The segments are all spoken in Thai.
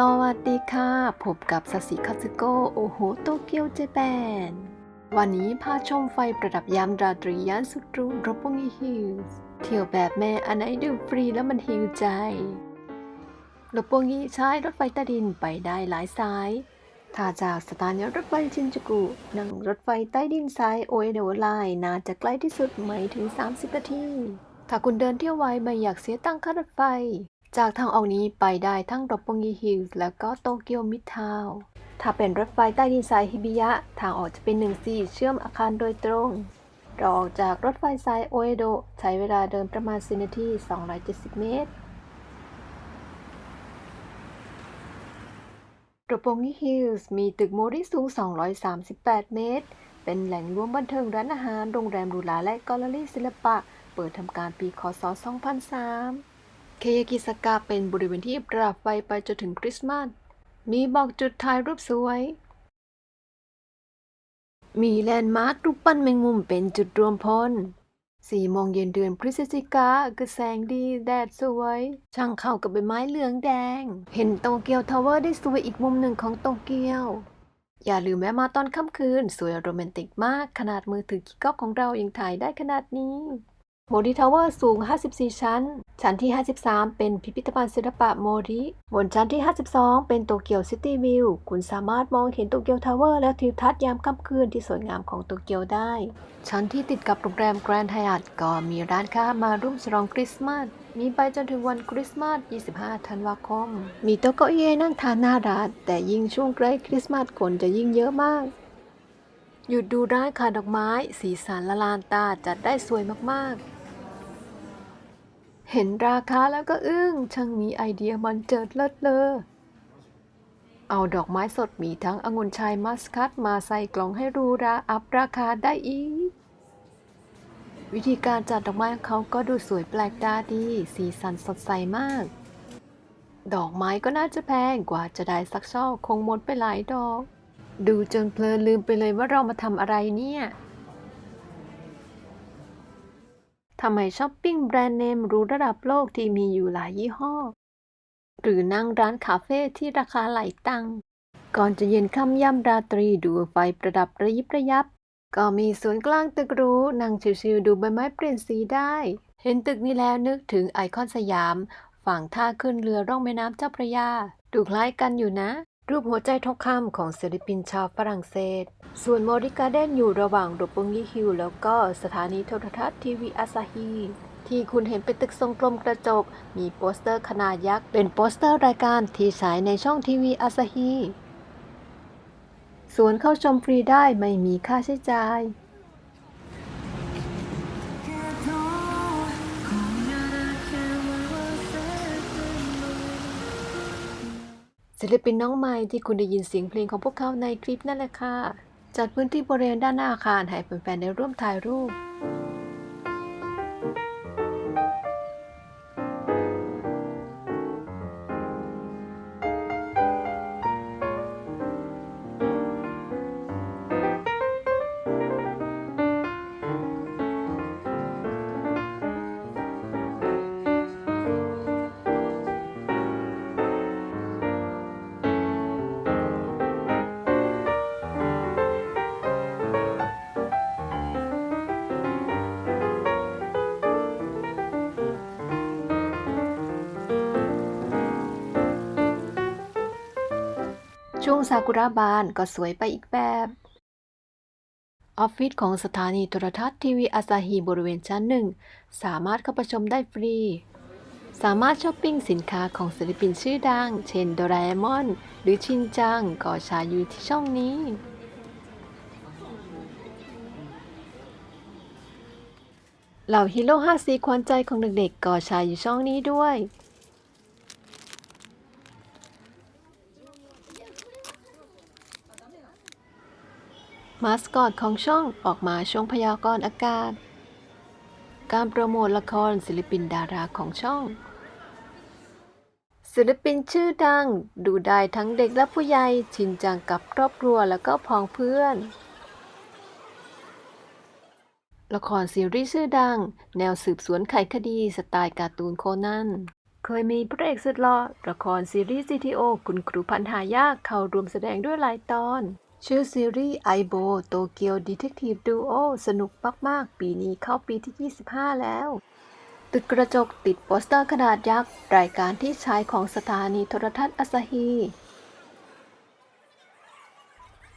สวัสดีค่ะ พบกับซาสิคาซึโกโอโหโตเกียวเจแปน วันนี้พาชมไฟประดับยามราตรีย่านสุดรูรบงีฮิลส์เที่ยวแบบแม่อันไหนดื่มฟรีแล้วมันฮิวใจรบงีใช้รถไฟใต้ดินไปได้หลายสาย ถ้าจากสถานีรถไฟชินจูกุ นั่งรถไฟใต้ดินสายโอเอเดอไลน์น่าจะใกล้ที่สุดไม่ถึง 30 นาที ถ้าคุณเดินเที่ยวไวไม่อยากเสียตังค่ารถไฟ จากทางออกนี้ไปได้ทั้งรบปงีฮิลส์แล้วก็โตเกียวมิดทาวถ้าเป็นรถไฟใต้ดินสายฮิบิยะ ทางออกจะเป็น 1 4 เชื่อมอาคารโดยตรง เราออกจากรถไฟสายโอเอโดใช้เวลาเดินประมาณ 10 นาที 270 เมตรรปงิฮิลส์มีตึกโมริสูง 238 เมตร เป็นแหล่งรวมบันเทิงร้านอาหาร โรงแรมหรูหราและแกลเลอรี่ศิลปะ เปิดทำการปีคศ 2003 เคยากิสกะเป็นบริเวณที่ประดับไฟไปจนถึงคริสต์มาส มีบอกจุดถ่ายรูปสวย มีแลนด์มาร์ครูปปั้นแมงมุมเป็นจุดรวมพลสี่โมงเย็นเดือนพฤศจิกาคือแสงดีแดดสวย ช่างเข้ากับใบไม้เหลืองแดง เห็นโตเกียวทาวเวอร์ได้สวยอีกมุมหนึ่งของโตเกียว อย่าลืมแวะมาตอนค่ำคืน สวยโรแมนติกมากขนาดมือถือกิ๊กก๊อกของเรายังถ่ายได้ขนาดนี้ โมริทาวเวอร์สูง 54 ชั้น ชั้นที่ 53 เป็นพิพิธภัณฑ์ศิลปะโมริ บนชั้นที่ 52 เป็นโตเกียวซิตี้วิว คุณสามารถมองเห็นโตเกียวทาวเวอร์และทิวทัศน์ยามค่ำคืนที่สวยงามของโตเกียวได้ ชั้นที่ติดกับโรงแรมแกรนด์ไฮอัตก็มีร้านค้ามาร่วมฉลองคริสต์มาส มีไปจนถึงวันคริสต์มาส 25 ธันวาคม มีโต๊ะเก้าอี้นั่งทานหน้าร้าน แต่ยิ่งช่วงใกล้คริสต์มาสคนจะยิ่งเยอะมากหยุดดูร้านขายดอกไม้ สีสันละลานตาจัดได้สวยมาก ๆ เห็นราคาแล้วก็อึ้งช่างมีไอเดียมันเจิดเลิศเลอ เอาดอกไม้สดมีทั้งองุ่นชายมัสคัตมาใส่กล่องให้รูราอัพราคาได้อีก วิธีการจัดดอกไม้ของเขาก็ดูสวยแปลกตาดี สีสันสดใสมาก ดอกไม้ก็น่าจะแพงกว่าจะได้สักช่อคงหมดไปหลายดอก ดูจนเพลินลืมไปเลยว่าเรามาทำอะไรเนี่ย ทำไมช้อปปิ้งแบรนด์เนมรู้ระดับโลกที่มีอยู่หลายยี่ห้อ หรือนั่งร้านคาเฟ่ที่ราคาหลายตังก่อนจะเย็นค่ำย่ำราตรีดูไฟประดับระยิบระยับ ก็มีสวนกลางตึกรูนั่งชิวๆดูใบไม้เปลี่ยนสีได้ เห็นตึกนี้แล้วนึกถึงไอคอนสยาม ฝั่งท่าขึ้นเรือร่องแม่น้ำเจ้าพระยา ดูคล้ายกันอยู่นะ รูปหัวใจทองคำของศิลปินชาวฝรั่งเศส ส่วนมอริการ์เดนอยู่ระหว่างโดปงยิฮิลแล้วก็สถานีโทรทัศน์ทีวีอาซาฮีที่คุณเห็นเป็นตึกทรงกลมกระจก มีโปสเตอร์ขนาดยักษ์ เป็นโปสเตอร์รายการที่ฉายในช่องทีวีอาซาฮีส่วนเข้าชมฟรีได้ไม่มีค่าใช้จ่าย ศิลปินน้องใหม่ที่คุณได้ยินเสียงเพลงของพวกเขาในคลิปนั่นแหละค่ะจัดพื้นที่บริเวณด้านหน้าอาคารให้แฟนๆได้ร่วมถ่ายรูป ช่วงซากุระบานก็สวยไปอีกแบบออฟฟิศของสถานีโทรทัศน์ทีวีอาซาฮีบริเวณชั้นหนึ่ง สามารถเข้าไปชมได้ฟรี สามารถช้อปปิ้งสินค้าของศิลปินชื่อดัง เช่นโดราเอมอน หรือชินจังก็ฉายอยู่ที่ช่องนี้ เหล่าฮีโร่ห้าสีขวัญใจของเด็กๆก็ฉายอยู่ช่องนี้ด้วย มาสคอตของช่องออกมาช่วงพยากรณ์อากาศ การโปรโมทละครศิลปินดาราของช่อง ศิลปินชื่อดัง ดูได้ทั้งเด็กและผู้ใหญ่ชินจังกับครอบครัวแล้วก็พ้องเพื่อน ละครซีรีส์ชื่อดัง แนวสืบสวนไขคดีสไตล์การ์ตูนโคนันเคยมีพระเอกสุดหล่อละครซีรีส์ GTO คุณครูพันหายากเข้าร่วมแสดงด้วยหลายตอน ชื่อซีรีส์ไอโบโตเกียวดีเทคทีฟดูโอสนุกมาก ๆ ปีนี้เข้าปีที่ 25 แล้ว ตึกกระจกติดโปสเตอร์ขนาดยักษ์ รายการที่ฉายของสถานีโทรทัศน์อาซาฮี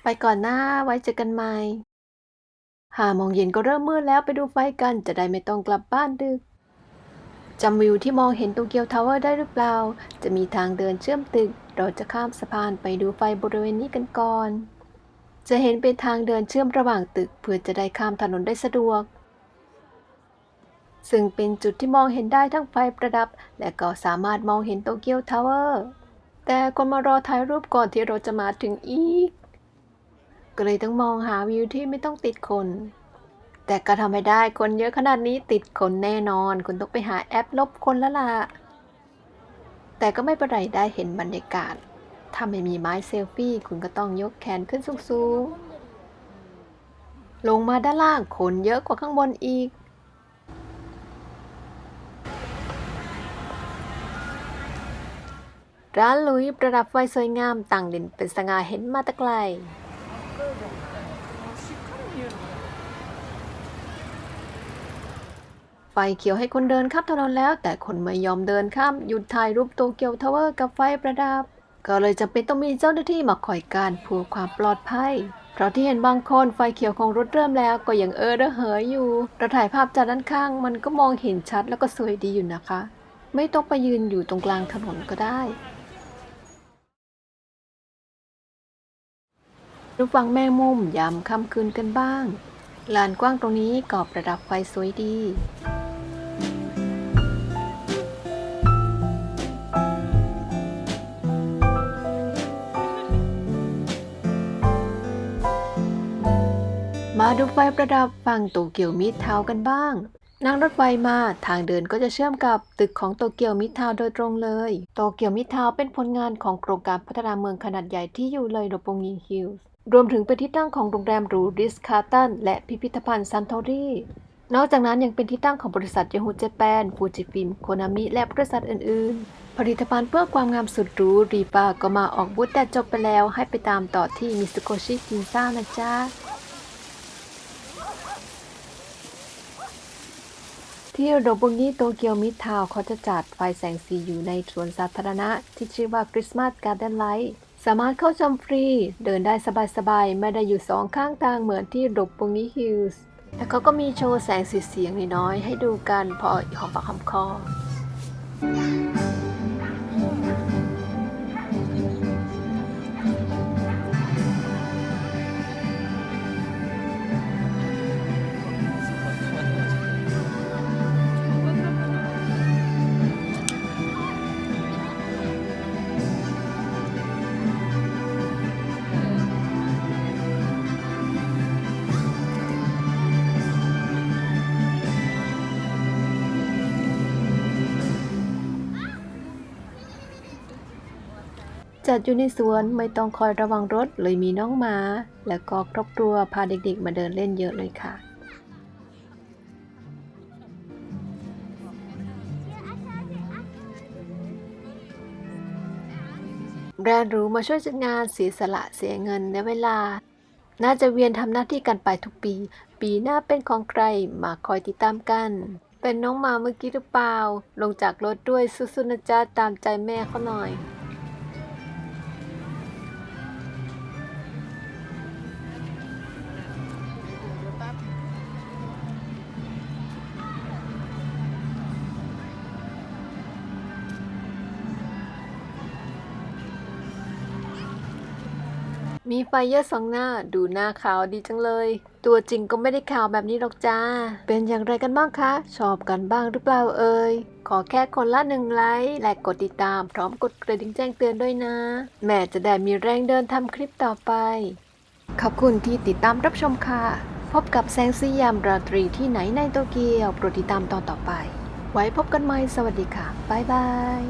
ไปก่อนหน้าไว้เจอกันใหม่ห้าโมงเย็นก็เริ่มมืดแล้วไปดูไฟกันจะได้ไม่ต้องกลับบ้านดึกจำวิวที่มองเห็นโตเกียวทาวเวอร์ได้หรือเปล่า จะมีทางเดินเชื่อมตึก เราจะข้ามสะพานไปดูไฟบริเวณนี้กันก่อน จะเห็นเป็นทางเดินเชื่อมระหว่างตึกเพื่อจะได้ข้ามถนนได้สะดวก ซึ่งเป็นจุดที่มองเห็นได้ทั้งไฟประดับ และก็สามารถมองเห็นโตเกียวทาวเวอร์ แต่คนมารอถ่ายรูปก่อนที่เราจะมาถึงอีก ก็เลยต้องมองหาวิวที่ไม่ต้องติดคน แต่ก็ทำไม่ได้คนเยอะขนาดนี้ติดคนแน่นอน คุณต้องไปหาแอปลบคนล้วล่ะแต่ก็ไม่เป็นไรได้เห็นบรรยากาศ ถ้าไม่มีไม้เซลฟี่ คุณก็ต้องยกแขนขึ้นสูงๆ ลงมาด้านล่างคนเยอะกว่าข้างบนอีก ร้านลุยประดับไฟสวยงามต่างเด่นเป็นสง่าเห็นมาตะไกลไฟเขียวให้คนเดินข้ามถนนแล้ว แต่คนไม่ยอมเดินข้ามหยุดถ่ายรูปโตเกียวทาวเวอร์กับไฟประดับ ก็เลยจำเป็นต้องมีเจ้าหน้าที่มาคอยการเพื่อความปลอดภัย เพราะที่เห็นบางคนไฟเขียวของรถเริ่มแล้วก็ยังเออระเหยอยู่ เราถ่ายภาพจากด้านข้างมันก็มองเห็นชัดแล้วก็สวยดีอยู่นะคะ ไม่ต้องไปยืนอยู่ตรงกลางถนนก็ได้รูปฟังแมงมุมยามค่ำคืนกันบ้าง ลานกว้างตรงนี้ก็ประดับไฟสวยดี มาดูไฟประดับฝั่งโตเกียวมิดทาวกันบ้าง นั่งรถไฟมาทางเดินก็จะเชื่อมกับตึกของโตเกียวมิดทาวโดยตรงเลย โตเกียวมิดทาวเป็นผลงานของโครงการพัฒนาเมืองขนาดใหญ่ที่อยู่เลยโดปงยีฮิลส์รวมถึงเป็นที่ตั้งของโรงแรมหรูริสคาตันและพิพิธภัณฑ์ซันโตรีนอกจากนั้นยังเป็นที่ตั้งของบริษัทย a ฮูเจแปนฟูจิฟิล์มโคนามิและบริษัทอื่น ๆ ผลิตภัณฑ์เพื่อความงามสุดหรูรีปาก็มาออกบูธแต่จบไปแล้วให้ไปตามต่อที่มิสโกชิกินซ่านะจ๊ะ ที่โดบุงิโตเกียวมิดทาวเขาจะจัดไฟแสงสีอยู่ในสวนสาธารณะ ที่ชื่อว่าคริสต์มาสการ์เดนไลท์สามารถเข้าชมฟรี เดินได้สบายๆ ไม่ได้อยู่สองข้างทางเหมือนที่โดบุงิฮิลส์และเขาก็มีโชว์แสงสีเสียงน้อยๆให้ดูกันพอหอมปากหอมคอ จัดอยู่ในสวนไม่ต้องคอยระวังรถเลยมีน้องหมา แล้วก็ครอบครัวพาเด็กๆ มาเดินเล่นเยอะเลยค่ะ แบรนด์หรูมาช่วยจัดงานเสียสละเสียเงินและเวลา น่าจะเวียนทำหน้าที่กันไปทุกปี ปีหน้าเป็นของใครมาคอยติดตามกัน เป็นน้องหมาเมื่อกี้หรือเปล่า ลงจากรถด้วยสุดๆนะจ๊ะตามใจแม่เขาหน่อย มีไฟเยอะสองหน้า ดูหน้าขาวดีจังเลย ตัวจริงก็ไม่ได้ขาวแบบนี้หรอกจ้า เป็นอย่างไรกันบ้างคะ ชอบกันบ้างหรือเปล่าเอ่ย ขอแค่คนละหนึ่งไลค์ และกดติดตาม พร้อมกดกระดิ่งแจ้งเตือนด้วยนะ แม่จะได้มีแรงเดินทำคลิปต่อไป ขอบคุณที่ติดตามรับชมค่ะ พบกับแสงสียามราตรีที่ไหนในโตเกียว โปรดติดตามตอนต่อไป ไว้พบกันใหม่ สวัสดีค่ะ บ๊ายบาย